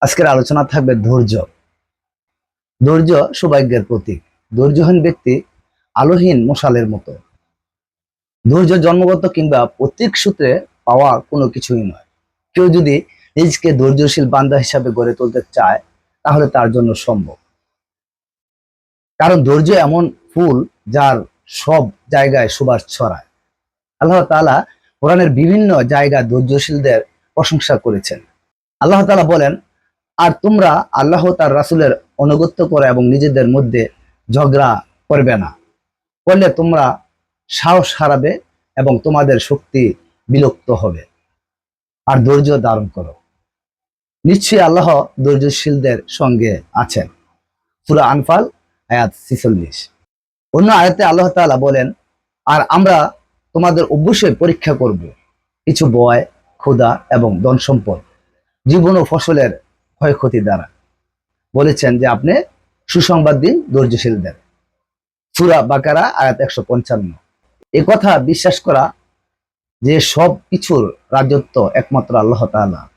আজকের আলোচনা থাকবে ধৈর্য। ধৈর্য সৌভাগ্যের প্রতীক। ধৈর্যহীন ব্যক্তি আলোহীন মশালের মতো। ধৈর্য জন্মগত কিংবা প্রতীক সূত্রে পাওয়া কোনো কিছুই নয়। কেউ যদি নিজকে ধৈর্যশীল বান্দা হিসাবে গড়ে তুলতে চায়, তাহলে তার জন্য সম্ভব। কারণ ধৈর্য এমন ফুল যার সব জায়গায় সুবাস ছড়ায়। আল্লাহ তালা কোরআনের বিভিন্ন জায়গায় ধৈর্যশীলদের প্রশংসা করেছেন। আল্লাহ তালা বলেন আর তোমরা আল্লাহ তার রাসুলের অনুগত্য করো এবং নিজেদের মধ্যে ঝগড়া করবে না। করলে তোমরা সাহস হারাবে এবং তোমাদের শক্তি বিলুপ্ত হবে। আর ধৈর্য ধারণ করো। নিশ্চয়ই আল্লাহ ধৈর্যশীলদের সঙ্গে আছেন। সূরা আনফাল, আয়াত ছিচল্লিশ। অন্য আয়াতে আল্লাহ তাআলা বলেন, আর আমরা তোমাদের অবশ্যই পরীক্ষা করব। কিছু বয় ক্ষুধা এবং ধন সম্পদ জীবন ও ফসলের ক্ষয়ক্ষতি দ্বারা। বলেছেন যে আপনি সুসংবাদ দিন ধৈর্যশীলদের সুরা বাকারা, আয়াত একশো পঞ্চান্ন। এ কথা বিশ্বাস করা যে সব কিছুর রাজত্ব একমাত্র আল্লাহ তাআলা।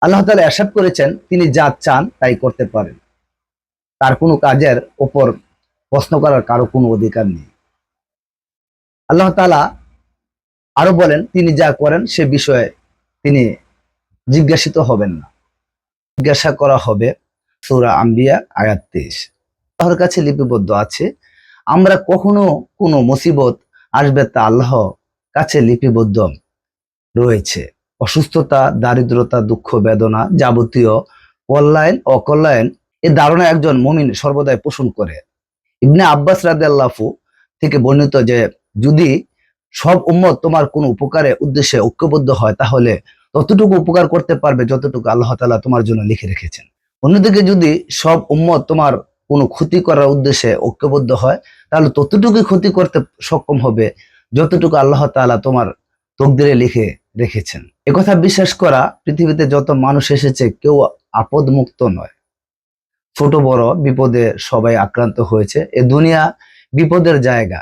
আল্লাহ তাআলা এরশাদ করেছেন, তিনি যা চান তাই করতে পারেন। তার কোনো কাজের ওপর প্রশ্ন করার কারও কোনো অধিকার নেই। আল্লাহ তাআলা আরও বলেন, তিনি যা করেন সে বিষয়ে তিনি জিজ্ঞাসিত হবেন না। জিজ্ঞাসা করা হবে সূরা আম্বিয়া, আয়াত তেইশ। আল্লাহর কাছে লিপিবদ্ধ আছে, আমরা কখনো কোনো মুসিবত আসবে তা আল্লাহ কাছে লিপিবদ্ধ রয়েছে। অসুস্থতা, দারিদ্রতা, দুঃখ, বেদনা যাবতীয় কল্যাণ, অকল্যাণ এ ধারণা একজন মমিন সর্বদাই পোষণ করে। ইবনে আব্বাস রাদিয়াল্লাহু থেকে বর্ণিত যে, যদি সব উম্মত তোমার কোনো উপকারে, উদ্দেশ্যে ঐক্যবদ্ধ হয়, তাহলে ততটুকু উপকার করতে পারবে যতটুকু আল্লাহ তাআলা তোমার জন্য লিখে রেখেছেন। অন্যদিকে যদি সব উম্মত তোমার কোনো ক্ষতি করার উদ্দেশ্যে ঐক্যবদ্ধ হয়, তাহলে ততটুকুই ক্ষতি করতে সক্ষম হবে যতটুকু আল্লাহ তাআলা তোমার তকদিরে লিখে রেখেছেন। একথা বিশ্বাস করা পৃথিবীতে যত মানুষ এসেছে, কেউ আপদ মুক্ত নয়। ছোট, বড় বিপদে সবাই আক্রান্ত হয়েছে। এ দুনিয়া বিপদের জায়গা।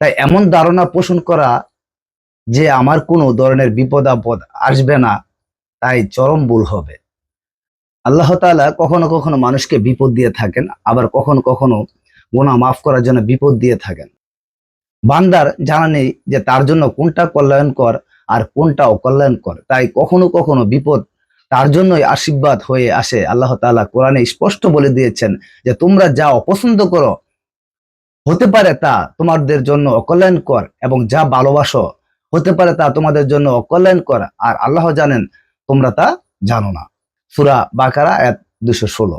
তাই এমন ধারণা পোষণ করা যে আমার কোনো ধরনের বিপদ আপদ আসবে না, তাই চরম ভুল হবে। আল্লাহ তাআলা কখনো কখনো মানুষকে বিপদ দিয়ে থাকেন, আবার কখনো কখনো গোনা মাফ করার জন্য বিপদ দিয়ে থাকেন। বান্দার জানা নেই যে তার জন্য কোনটা কল্যাণকর আর কোনটা অকল্যাণকর। তাই কখনো কখনো বিপদ তার জন্যই আশীর্বাদ হয়ে আসে। আল্লাহ তাআলা কোরআনে স্পষ্ট বলে দিয়েছেন যে, তোমরা যা অপছন্দ করো, হতে পারে তা তোমাদের জন্য অকল্যাণকর এবং যা ভালোবাসো হতে পারে তা তোমাদের জন্য অকল্যাণকর আর আল্লাহ জানেন, তোমরা তা জানো না। সুরা বাকারা, এক, দুশো ষোলো।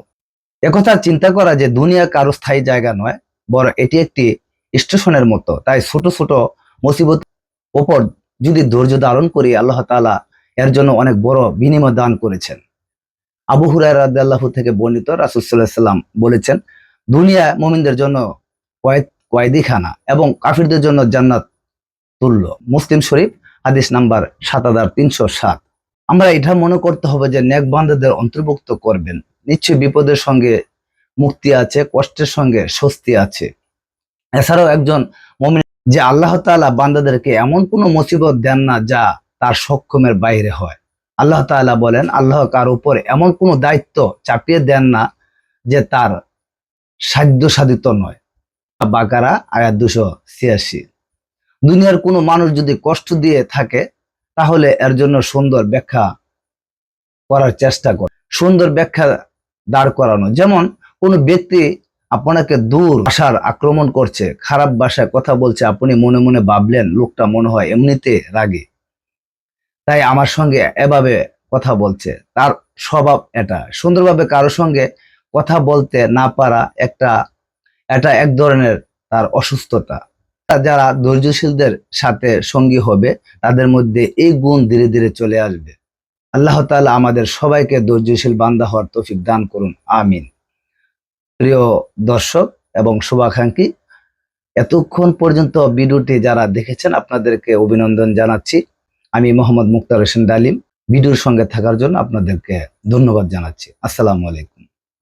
একথা চিন্তা করা যে দুনিয়া কারও স্থায়ী জায়গা নয় বড় এটি একটি স্টেশনের মতো। তাই ছোট ছোট মুসিবত ওপর যদি ধৈর্য ধারণ করি, আল্লাহ তাআলা এর জন্য অনেক বড় বিনিময় দান করেছেন। আবু হুরায় রাদিয়াল্লাহু থেকে বর্ণিত রাসূলুল্লাহ সাল্লাম বলেছেন, দুনিয়া মুমিনদের জন্য কয়েদ, কয়েদিখানা এবং কাফিরদের জন্য জান্নাত তুল্য। মুসলিম শরীফ, হাদিস নাম্বার সাত হাজার তিনশো সাত। আমরা এটা মনে করতে হবে যে নেক বান্দাদের অন্তর্ভুক্ত করবেন। নিশ্চয়ই বিপদের সঙ্গে মুক্তি আছে, কষ্টের সঙ্গে স্বস্তি আছে। এছাড়াও একজন মমিন যে আল্লাহ তাআলা বান্দাদেরকে এমন কোনো মুসিবত দেন না যা তার সক্ষমের বাইরে হয়। আল্লাহ তাআলা বলেন, আল্লাহ কার উপর এমন কোনো দায়িত্ব চাপিয়ে দেন না যে তার সাধ্য সাধিত নয়। বাকারা আয়াত দুশো ছিয়াশি। দুনিয়ার কোনো মানুষ যদি কষ্ট দিয়ে থাকে, তাহলে এর জন্য সুন্দর ব্যাখ্যা করার চেষ্টা করে। সুন্দর ব্যাখ্যা দাঁড় করানো। যেমন, কোনো ব্যক্তি আপনাকে দূর ভাষার আক্রমণ করছে, খারাপ ভাষায় কথা বলছে, আপনি মনে মনে ভাবলেন, লোকটা মনে হয় এমনিতে রাগে। তাই আমার সঙ্গে এভাবে কথা বলছে। তার স্বভাব এটা। সুন্দরভাবে কারোর সঙ্গে কথা বলতে না পারা একটা, এটা এক ধরনের তার অসুস্থতা। যারা ধৈর্যশীলদের সাথে সঙ্গী হবে, তাদের মধ্যে এই গুণ ধীরে ধীরে চলে আসবে। আল্লাহ তাআলা আমাদের সবাইকে ধৈর্যশীল বান্দা হওয়ার তৌফিক দান করুন। আমিন। প্রিয় দর্শক, এবং শুভাকাঙ্ক্ষী, এতক্ষণ পর্যন্ত ভিডিওটি যারা দেখেছেন, আপনাদেরকে অভিনন্দন জানাচ্ছি। আমি মোহাম্মদ মুক্তার হোসেন ডালিম। ভিডিওর সঙ্গে থাকার জন্য আপনাদেরকে ধন্যবাদ জানাচ্ছি। আসসালামু আলাইকুম।